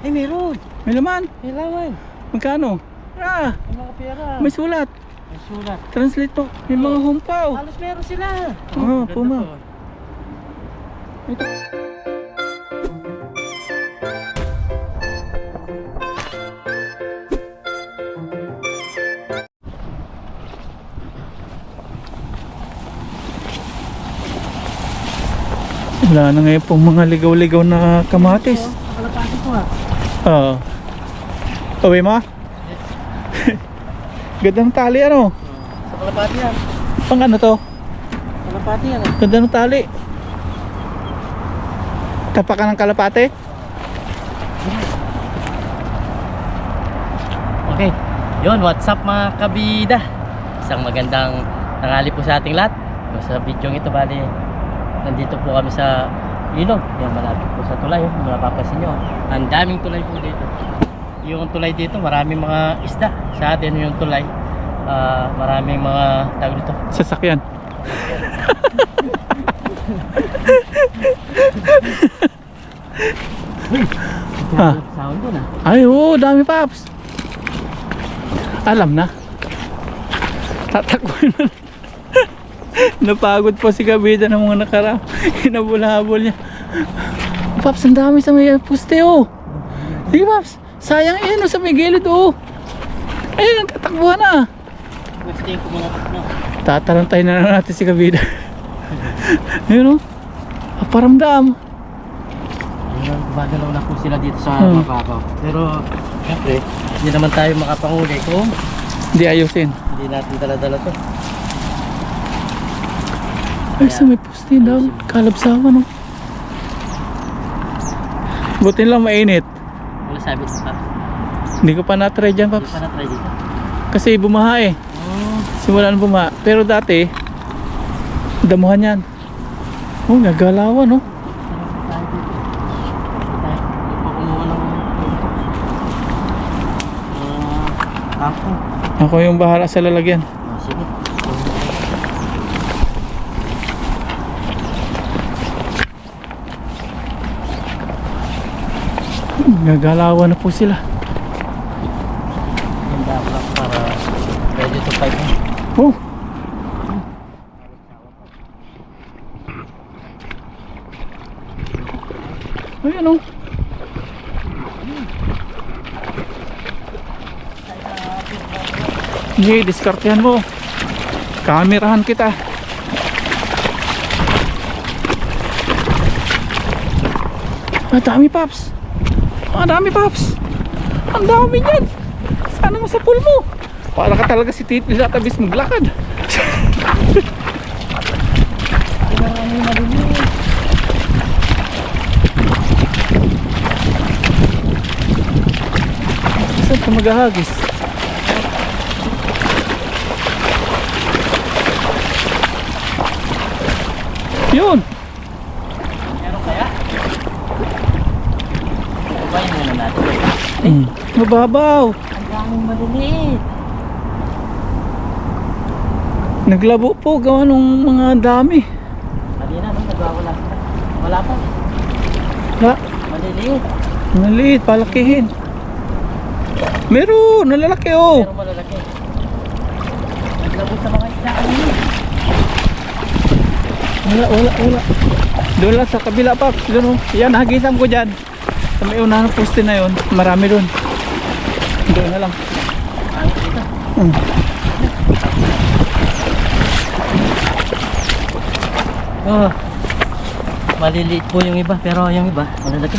Ay, meron. May laman. May laman. Magkano? Ah, May mga pera. may sulat. May sulat. Translate po. May mga humpaw. Halos meron sila. Oo, Ganda puma. to. Ito. Wala na ngayon pong mga ligaw-ligaw na kamatis. Oo. Uwi mo? Ganda ng tali ano? Sa kalapati yan. Pang ano to? Kalapati yan ah. Ganda ng tali. Tapakan ng kalapate? Okay. Yun, what's up mga kabida? Isang magandang tanghali po sa ating lahat. Sa video ito, bali, nandito po kami sa ilog. Yan, malapit po sa tulay. oh. Kung mapapansin nyo. Ang daming tulay po dito. Yung tulay dito, maraming mga isda. Sa atin yung tulay, ah, maraming mga tawag dito. Sasakyan. Ah. Sound doon ah. Ay, oo, dami paps. Alam na. Tatakbuhin na. Napagod po si Kabida ng mga nakara. Hinabol-habol niya. Paps, ang dami sa may puste, oh. Sige, Paps. Sayang yun, oh, sa may gilid, oh. Ayun, nagtatakbuhan na. Gusto no. Tatarantay na lang natin si Kabida. Ayun, oh. Aparamdam. Ayun, gumagalaw na po sila dito sa Hmm. mababaw. Pero, syempre, hindi naman tayo makapanguli kung Hindi ayusin. hindi natin dala-dala to. Ay, sa may puste, daw. Kalabsawan, oh. Buti lang mainit. Wala sabi sa Paps. Hindi ko pa na-try dyan, Hindi Paps. pa na-try dito. Kasi bumaha eh. Oh, Simula na bumaha. Pero dati, damuhan yan. Oh, nagalawan, no? hindi pa. Ako yung bahala sa lalagyan. Sige. Nagalawan na po sila. Ako lang para ready to fight. Oh! Ayan oh. Sige, diskartehan mo. Kamerahan kita. Ang dami, Paps. Ang dami, Paps. Ang dami niyan. Sana mo sa pool mo. Para ka talaga si Tito sa tabis maglakad. Saan ka maghahagis? Yun! Meron kaya? Kumain muna natin. Mm. Mababaw! Ang maliliit. Naglabo po gawa nung mga dami. Kanina, no? Nagwawala. Wala pa. Ha? Maliliit. Maliit, palakihin. Meron, nalalaki oh. Pero malalaki. Naglabot sa mga isda kanina. Wala, wala, wala. Doon lang sa kabila pa. Doon oh. Yan, hagisan ko dyan. Sa may unahan ng poste na yon, marami doon. Doon na lang. Hmm. Oh. Maliliit po yung iba, pero yung iba, malalaki.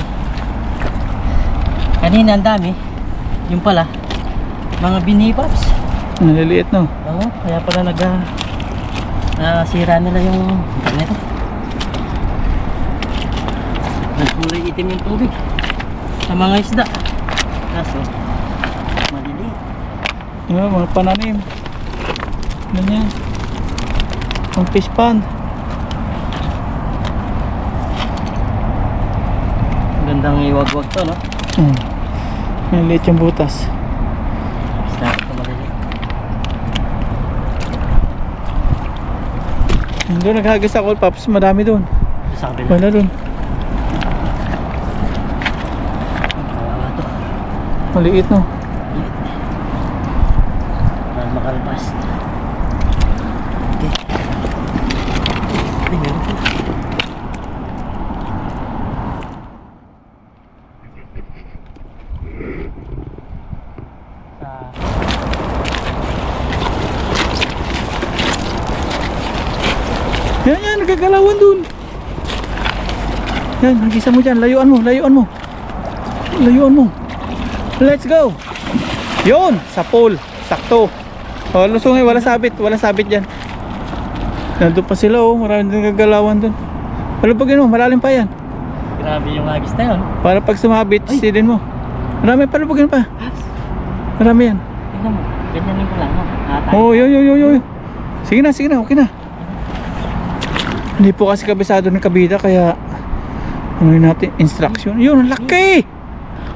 Kanina ang dami. Yung pala, mga binipaps. Naliliit no. Oo, kaya pala nag ah, nasira nila yung ganito. Nagkulay itim yung tubig sa mga isda. Kaso, maliliit. Yung mga pananim. Ganyan. Ang fish pond. Gandang iwagwag to, no? Hmm. Naliliit yung butas. Isda ito maliliit. Doon naghagis ako, Paps. Madami doon. Wala doon. Kawawa to. Maliit no. Para makalpas. Okay. Pa. Sa Yan yan, nagkagalawan dun. Yan, nagisa mo dyan. Layuan mo, layuan mo. Layuan mo. Let's go. Yun, sa pole. Sakto. Oh, lusungin, wala sabit. Wala sabit dyan. Nandun pa sila oh. Maraming nagkagalawan dun. Palupagin mo, malalim pa yan. Grabe yung agis na yun. Para pag sumabit, Ay. sidin mo. Marami, pa. Paps, Marami yan. tingnan mo. Ganyanin ko lang. Oh, yun, yun, yun, yun. Sige na, sige na, okay na. Hindi po kasi kabisado ng kabida kaya ano yun natin, instruction. Yun, ang laki!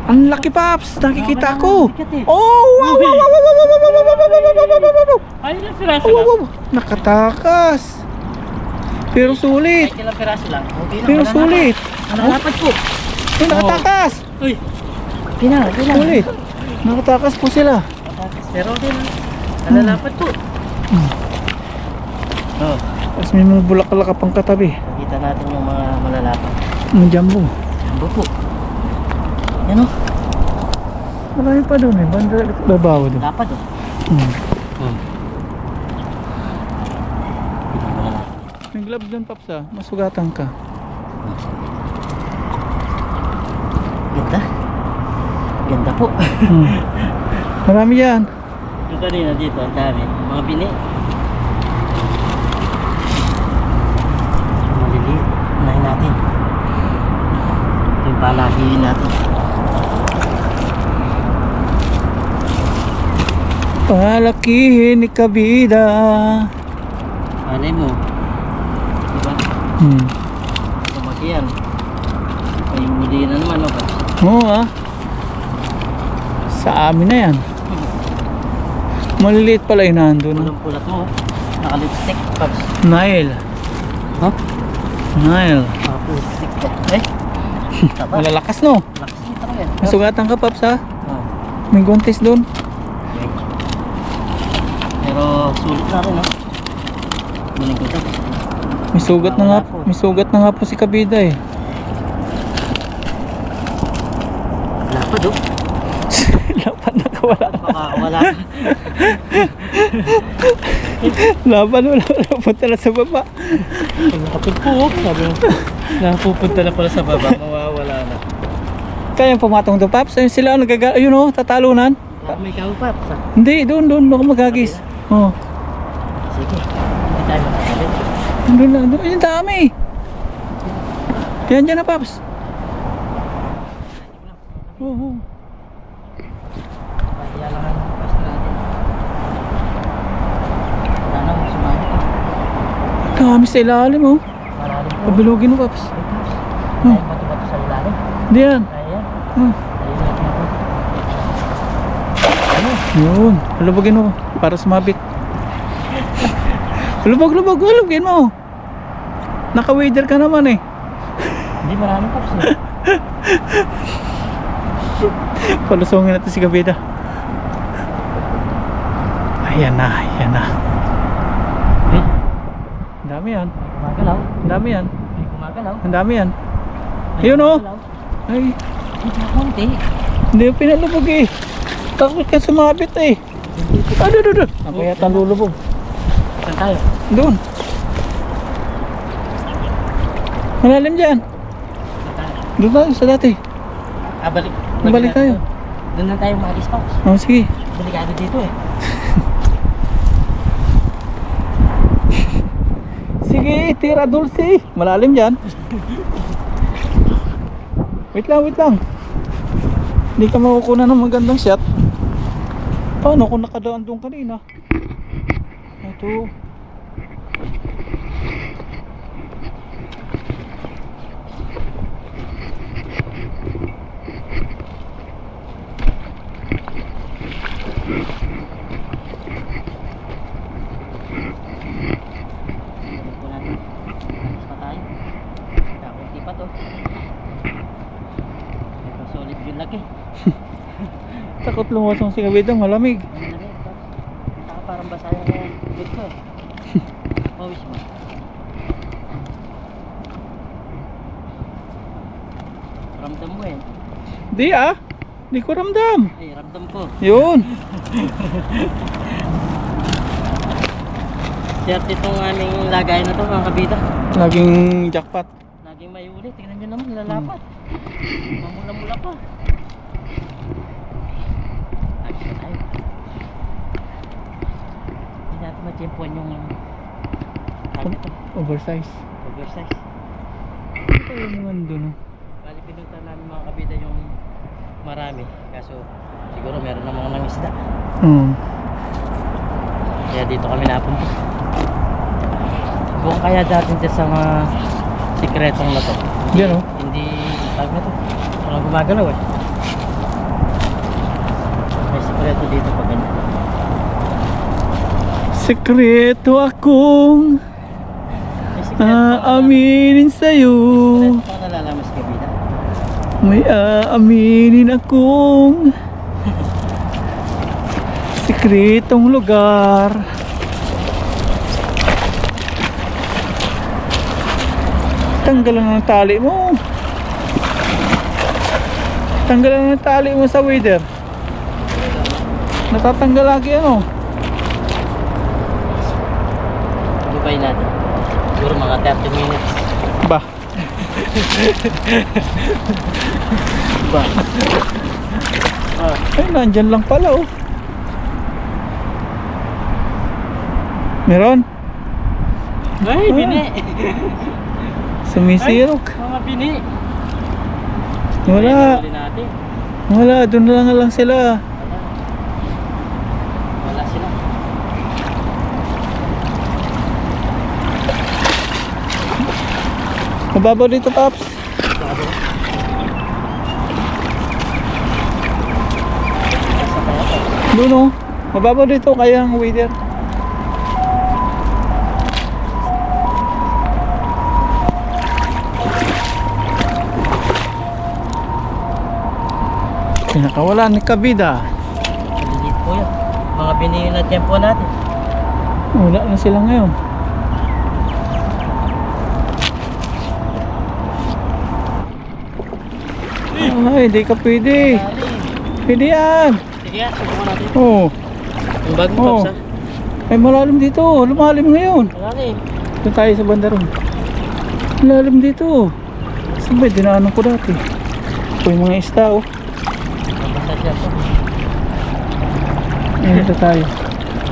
Ang laki, Paps! Nakikita ko! Oh, wow, wow, wow, wow, wow, wow, wow, wow, wow, wow, wow, wow, wow, wow, wow. Ay, ilang piraso Oh, wow, lang. wow. Nakatakas! Pero sulit! Ay, ilang piraso lang. Okay lang. Pero sulit! Nalalapat po. Ay, nakatakas! Uy. Okay lang. Sulit! Nakatakas po sila. Pero okay lang. Nalalapat po. Hmm. Oh, Tapos may mga bulaklak pang katabi. nakita natin yung mga malalapat. Ang jumbo. Jumbo po. Yan o. Marami pa doon eh. Banda babaw doon. Lapad o. Hmm. Hmm. May gloves doon, Paps ah. Masugatan ka. Ganda. Ganda po. Hmm. Marami yan. yung kanina dito, ang dami. Mga bini. Maliliit. Unahin natin. Ito yung palahiin natin. Palakihin ni Kabida. Malay mo. Diba? Hmm. Lumaki yan. May muli na naman? Paps? Oo ah. Sa amin na yan. Maliliit pala yung nandun. Pulang pulat mo. oh. Naka-lipstick, Paps. Nile. Huh? Nile. Naka-lipstick po. Eh? Malalakas no. Lakas nito talaga. Masugatan ka, Paps ha. Oh. May guantes doon. Pero sulit na rin, ko ito. May sugat na nga, may sugat na nga po si Kabida eh. Lapad, oh. Laban na kawala. Makakawala. Laban wala na punta na sa baba. Nakapit po, oh. Sabi mo. Napupunta na pala sa baba. Mawawala na. Kaya pumatong doon, Paps. Ayun sila, nagaga, ayun oh, tatalunan. May ikaw, Paps, ah. Hindi, doon, doon, ako magagis. Oh. Sige. Hindi tayo makasalit. Andun na, andun. Ayun, dami. Yan dyan na, Paps. Oo. Oh, oh. Dami sa ilalim, oh. Pabilogin mo, Paps. Oh. Bato-bato sa ilalim. Diyan. Ayan. Oh. Yun, lubogin mo para sumabit. Lubog, lubog, lubogin mo. Naka-wader ka naman eh. Hindi maraming Paps. eh. Palusungin natin si Gabida. Ayan na, ayan na. Eh, Ang dami yan. may gumagalaw. Ang dami yan. Gumagalaw. Ang dami yan. Ayun, oh. gumagalaw. Ay, May kakunti. hindi yung pinalubog eh. Takot ka sumabit eh. Ano, ano, ano. Ang kaya tang lulubog. Saan tayo? Doon. Malalim dyan. Doon tayo sa dati. Ah, balik. Balik tayo. Doon na tayo maalis, Paps. Oh, sige. Delikado dito eh. Sige, tira dulce. Malalim yan. Wait lang, wait lang. Hindi ka makukuha ng magandang shot. Paano kung nakadaan doon kanina? Ito. Balik po natin. Alis pa tayo. Kakunti Takot lumusong si kabida, malamig. Saka parang basa yung bit ko. Pawis mo. Ramdam mo eh. Di ah. Di ko ramdam. Ay, ramdam ko. Yun. Swerte itong aming lagay na to mga kabida. Laging jackpot. Laging may ulit. Tingnan nyo naman, lalapat. Mamula-mula pa. Na tayo. Hindi natin matiyempuan yung Oversize. oversize. Ito yung mga doon. oh. Bali pinunta namin mga kabida yung marami. Kaso siguro meron namang nang isda. Hmm. Kaya dito kami napunta. Buong kaya dati dyan sa mga sikretong na to. Oh. Hindi, tawag na to. Walang gumagalaw eh. May sikreto dito pag ganyan. Sekreto akong aaminin sa'yo. Sikreto pa nalalaman sa kabila. May aaminin akong Sekretong lugar. Tanggalan ng tali mo. Tanggalan ng tali mo sa wader. Natatanggal lagi ano. Dubay natin. Siguro mga 30 minutes. Ba. Ba? Ay, nandyan lang pala oh. Meron? Ay, bini! Sumisirok. Mga bini! Wala. Wala, doon lang lang sila. Wala. Wala sila. Mababaw dito, Paps. Doon oh. Mababaw dito, kaya ang waiter. Pinakawala ni Kabida. Maliliit po yan. Mga binili na tempo natin. Wala na sila ngayon. Ay, di ka pwede. Pwede yan. Sige subukan natin. Oh, Yung bagong Oh. tops ha. ay malalim dito. Lumalim ngayon. Malalim. Doon tayo sa banda ron. Malalim dito. Saan ba? Dinaanan ko dati. Ito yung mga isda oh. Mabasa siya po. Ayan, tayo.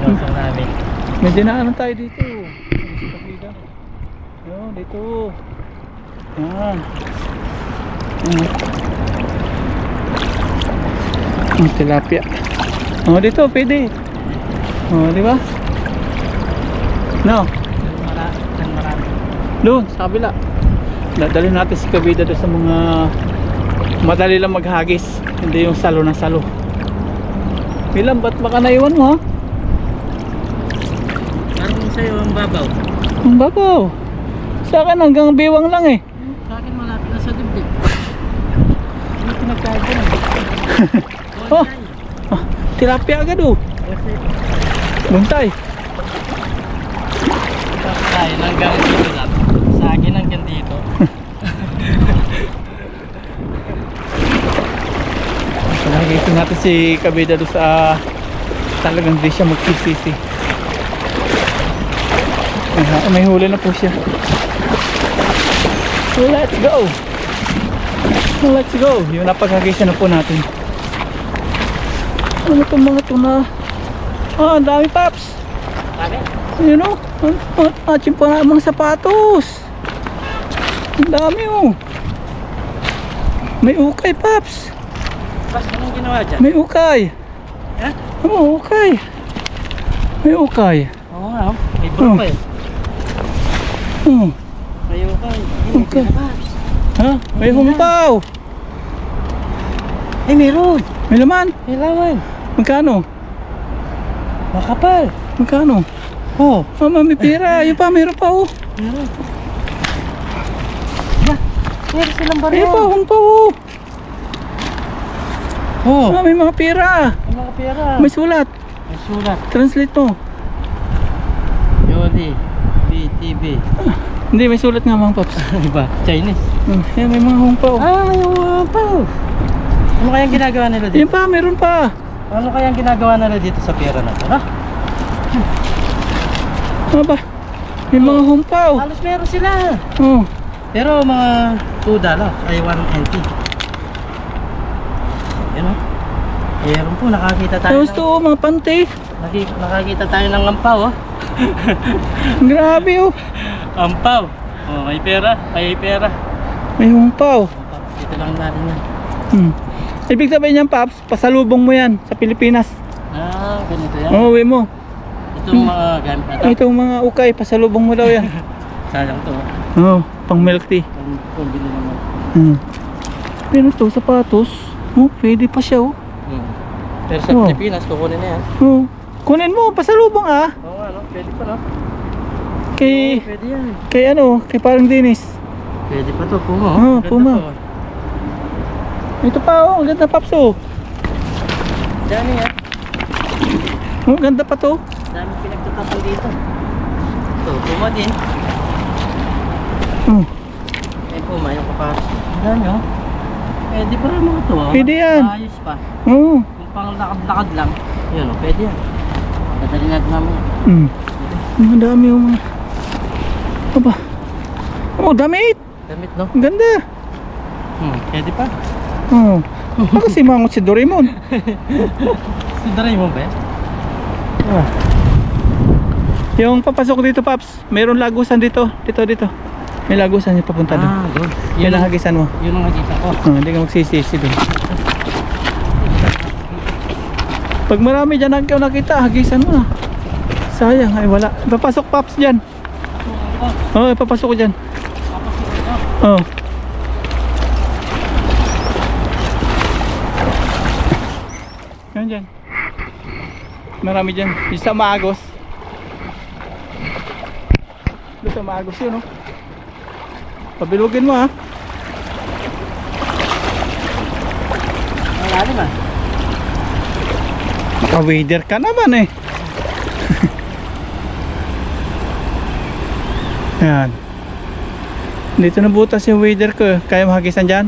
Inosang namin. May dinaanan tayo dito. Ano sa kapila? Yun, dito. Yan. Yan. Ang tilapia. Oh, dito, pwede. Oh, di ba? No, doon, sa kabila. Dadalhin natin si Kabida sa mga madali lang maghagis. Hindi yung salo na salo. Bilang, ba't baka naiwan mo? Parang sa'yo ang babaw. Ang babaw. Sa akin hanggang biwang lang eh. Sa akin malapit na sa dibdib. Ano pinagkaya ko na? Oh. Ah, tilapia agad oh. Buntay. Tayo hanggang dito lang. Sa akin hanggang dito. Nakikita natin si Kabida doon sa talagang di siya magsisisi. Aha, may huli na po siya. Let's go! Let's go! Yung napagkagisa na po natin. Ano itong mga ito na... Ah, ang dami paps! Sabi? Ayun o. Atching pa nga mga sapatos. Ang dami o. May ukay, Paps. Bas, anong ginawa dyan? May ukay. Ha? Oo, ukay. May ukay. Oo nga, oh. may bro Oh. pa eh. Oh. May ukay. Okay. Ha? May humpaw. Ay, meron. May laman. May laman. Magkano? Makapal. Magkano? Oh, mama, may pira. Ayun pa, mayroon pa oh. Meron. Meron silang Ayun pa, baryo. humpaw oh. Oo. Ah, may mga pera. May mga pera. May sulat. May sulat. Translate mo. Yoli. BTV. Hindi, may sulat nga mga paps. Iba? Chinese. Hmm, may mga hongpao. Ah, yung uh, pa. Ano kayang ginagawa nila Yan dito? pa, meron pa. Ano kayang ginagawa nila dito sa pera na to? Ha? Ano ba? May mga hongpao. Halos meron sila. Oh. Pero mga 2 dollar ay 1 NT. Yan o. Meron po, nakakita tayo Tapos to, ng, mga pante. nakakita tayo ng ampaw oh. Grabe oh. Ampaw. Oh, may pera, may pera. May. Ampaw. Dito lang natin yan. Hmm. Ibig sabihin niyan, Paps, pasalubong mo yan sa Pilipinas. Ah, ganito yan. Oh, uwi mo. Itong mga gamit na to. Itong mga ukay, pasalubong mo daw yan. Sayang to. oh. Oo, oh, pang milk tea. Pang pambili naman. Hmm. Pero to, sapatos. Oh, pwede pa siya oh. Hmm. Pero sa Oh. Pilipinas, kukunin na yan. Oh. Kunin mo, pasalubong ah. Oo nga, no? Pwede pa, no? Kay, Oo, pwede yan. kay ano, kay parang Dennis. Pwede pa to, Puma. Oo, oh. Ganda Puma. to, oh. Ito pa oh, ang ganda Paps oh. Dami yan. Oh, ganda pa to. Dami pinagtatapal dito. Ito, Puma din. Oh. May Puma, yung kaparos. Dami, oh. Pwede pa rin mga to, oh. Pwede yan. Ayos pa. Oh. Kung pang lakad-lakad lang, yun, oh, pwede yan. Dadali natin namin. Hmm. Ang dami yung mga... Aba. Oh, damit. Damit, no? Ang ganda. Hmm, pwede pa. Oh. Baka si Mangot si Doraemon. Si Doraemon ba? Ah. Yung papasok dito, Paps, mayroon lagusan dito. Dito, dito. May lagusan yung papunta doon. Ah, doon. Yun ang hagisan mo. yun ang nakita ko. Oh, hindi ka magsisisi doon. Pag marami dyan ang nakita, hagisan mo na. Sayang, ay wala. Papasok, Paps, dyan. Oo, oh, papasok ko dyan. Oo. Oh. Yan dyan. Marami dyan. Yung sa Maagos. Doon sa Maagos yun, oh. Pabilugin mo, ha. Malalim ah. Ka-wader ka naman, eh. Yan. Dito na butas yung wader ko. eh. Kaya mahagisan dyan?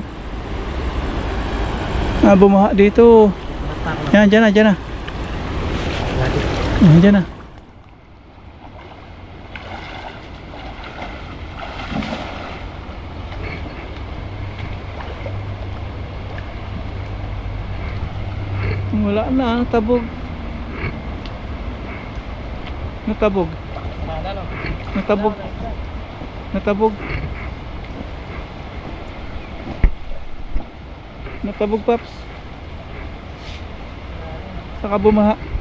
Ah, bumaha dito. Yan, dyan na, dyan na. Yan, dyan na. Wala na, natabog. Natabog. Natabog. Natabog. Natabog, Paps. Saka bumaha.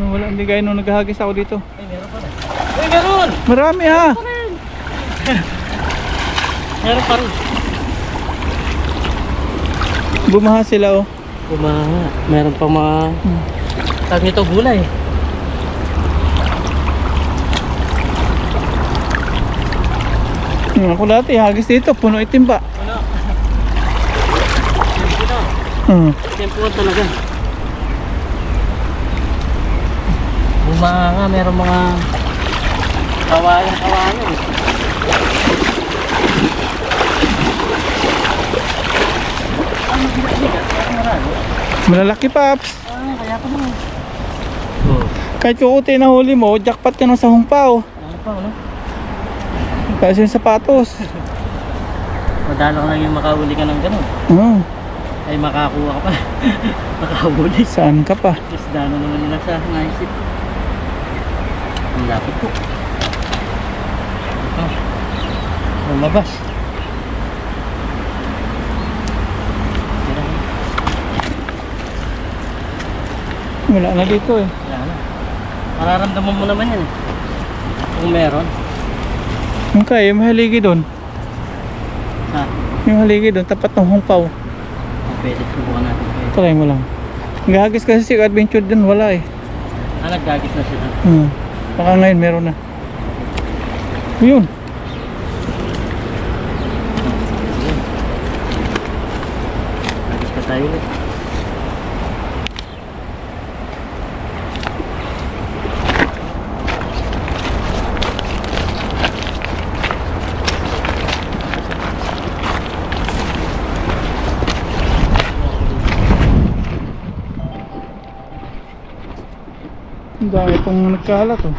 Wala, hindi gaya nung naghahagis ako dito. Ay, meron pa rin. Ay, meron! Marami ha! Meron pa rin. Bumaha sila oh. Kumaha. Meron pa mga... Tawag nito gulay. Hmm, ako dati hagis dito, puno itim pa. Tempo na. Hmm. Tempo talaga. Bumaha, meron mga... Ano? Parang marami. Malalaki Paps. Ah, kaya pa naman. Oh. Kahit kukuti na huli mo, jackpot ka na sa hungpaw. Ano pa, ano? Kasi yung sapatos. Madalang lang yung makahuli ka ng ganun. Oh, Ay makakuha ka pa. Makahuli. saan ka pa? Isda na naman nila sa naisip. Ang lapit po. Ito. Lumabas. Tira na. Wala na dito eh. Wala na. Mararamdaman mo naman yan. eh. Kung meron. Kaya, yung haligi doon. Ha? Yung haligi doon, tapat ng hungpaw. Oh, pwede subukan natin. Pwede. Try mo lang. Gahagis kasi si adventure din, wala eh. Ah, naggagis na sila. Hmm. Baka ngayon meron na. Yun. Gagis pa tayo ulit. Ang dami pong nagkalat oh.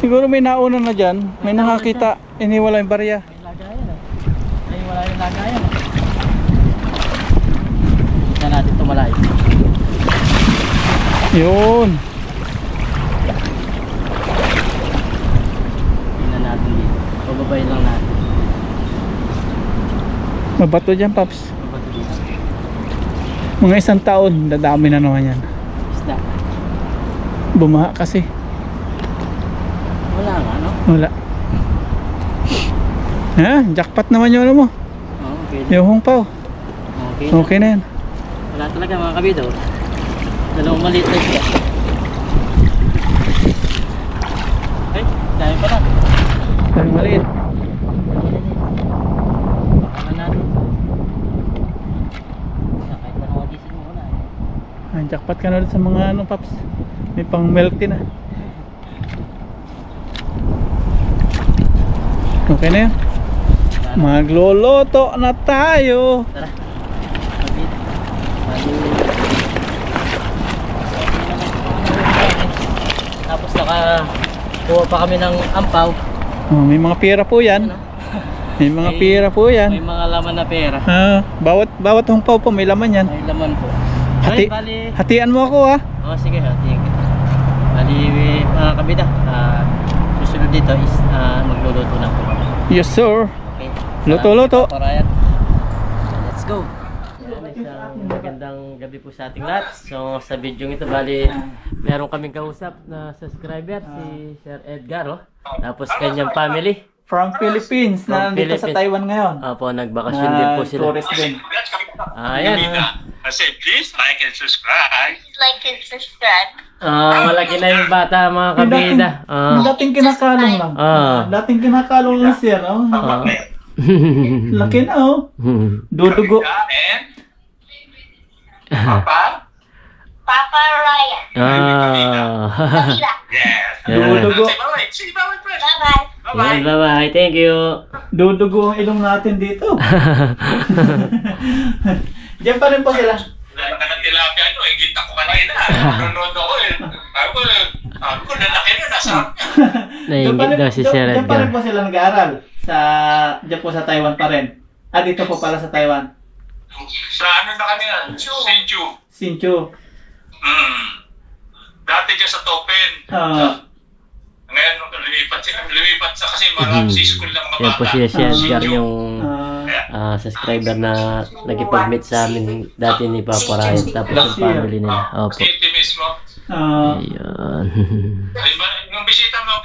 Siguro may nauna na dyan. May nakakita. Iniwala yung barya. May lagayan ah. Ay, wala yung lagayan ah. Tignan natin ito malayo. Yun. Tingnan natin dito. Pababayin lang natin. Mabato dyan, Paps. Mga isang taon, dadami na naman yan. Isda. Bumaha kasi. Wala nga, no? Wala. Ha? Jackpot naman yun ano mo. Oo, okay. Yung hongpaw. Okay. Okay na yan. Wala talaga mga kabido. Dalawang maliit na isda. Ay, dami pa lang. Dami maliit. Baka natin. Kahit na nakadisin mo na eh. Ah, jackpot ka na ulit sa mga ano, Paps. May pang milk tin ah. Okay na yan. Magloloto na tayo. Tara. Tapos naka kuha pa kami ng ampaw. Oh, may mga pira po yan. Ano? May mga May- pira po May yan. mga laman na pera. Ah, bawat bawat hongpaw po may laman yan. May laman po. Hati, Ay, bali. hatian mo ako ah. Oh, sige, hatiin kita. Bali, mga kabida, ah, susunod dito is ah, magluluto na po. Yes sir. Okay? Luto, luto. Parayan. Let's go. Isang magandang gabi po sa ating lahat. So, sa video ito, bali, meron kaming kausap na subscriber, si Sir Edgar, oh. Tapos kanyang family. From Philippines na From nandito sa Philippines. Taiwan ngayon. Opo, nagbakasyon din po Na sila. tourist din. Ah, yan. I say, please like and subscribe. like and subscribe. Ah, malaki na yung bata, mga kabida. Ah. Dating kinakalong lang. Ah. Dating kinakalong lang sir. Oh. Ah. Laki na oh. Dudugo. And Papa? Papa Ryan. ah. Yes. Yeah. Dudugo. Bye-bye. Say bye-bye. Bye-bye. Yan, Bye-bye. Thank you. Dudugo ang ilong natin dito. Diyan pa rin po sila. Wala ka ng tilapia, ano, eh, ko kanina. Nanonood ako eh. Sabi ko, eh, sabi ko, lalaki na, nasa Diyan pa Naingit rin, daw si Sir diyan pa rin Edgar. po sila nag-aaral. Sa, diyan po sa Taiwan pa rin. Ah, dito po pala sa Taiwan. Sa ano na kami yan? Sinchu. Sinchu. Hmm. Dati dyan sa Topen. Ah, Ngayon, lumipat, siya- lumipat sa kasi marami si school ng mga Yan po bata. si Sir Edgar yung ah, subscriber na nagipag-meet sa amin dati ni Papa Ryan. Tapos yung family nila. Opo. City mismo. ah, Ayun. Yung bisita mo,